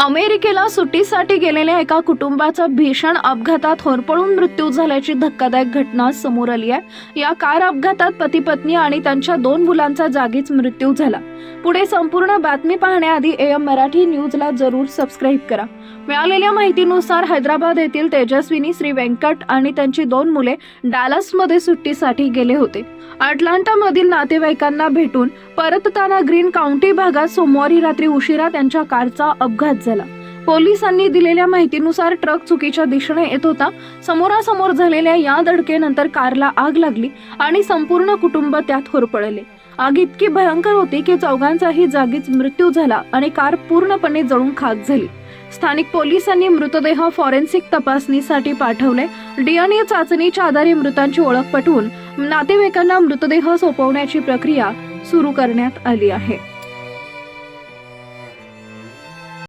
अमेरिकेला सुट्टीसाठी गेलेल्या एका कुटुंबाचा भीषण अपघातात होरपळून मृत्यू झाल्याची धक्कादायक घटना समोर आली आहे. या कार अपघातात पती पत्नी आणि त्यांच्या दोन मुलांचा जागीच मृत्यू झाला. पुढे संपूर्ण बातमी पाहण्याआधी एम मराठी न्यूजला जरूर सबस्क्राईब करा. मिळालेल्या माहितीनुसार हैदराबाद येथील तेजस्विनी श्री व्यंकट आणि त्यांची दोन मुले डालसमध्ये सुट्टीसाठी गेले होते. अटलांटामधील नातेवाईकांना भेटून परतताना ग्रीन काउंटी भागात सोमवारी रात्री उशिरा त्यांच्या कारचा अपघात झाला. झाला. पोलिसांनी दिलेल्या माहितीनुसार ट्रक चुकीच्या दिशेने येत होता. समोरासमोर झालेल्या या धडकेनंतर कारला आग लागली आणि संपूर्ण कुटुंब त्यात होरपळले. आग इतकी भयंकर होती की चौघांचाही जागीच मृत्यू झाला आणि कार पूर्णपणे जळून खाक झाली. स्थानिक पोलिसांनी मृतदेह फॉरेन्सिक तपासणीसाठी पाठवले. डीएनए चाचणीच्या आधारे मृतांची ओळख पटवून नातेवाईकांना मृतदेह सोपवण्याची प्रक्रिया सुरू करण्यात आली आहे.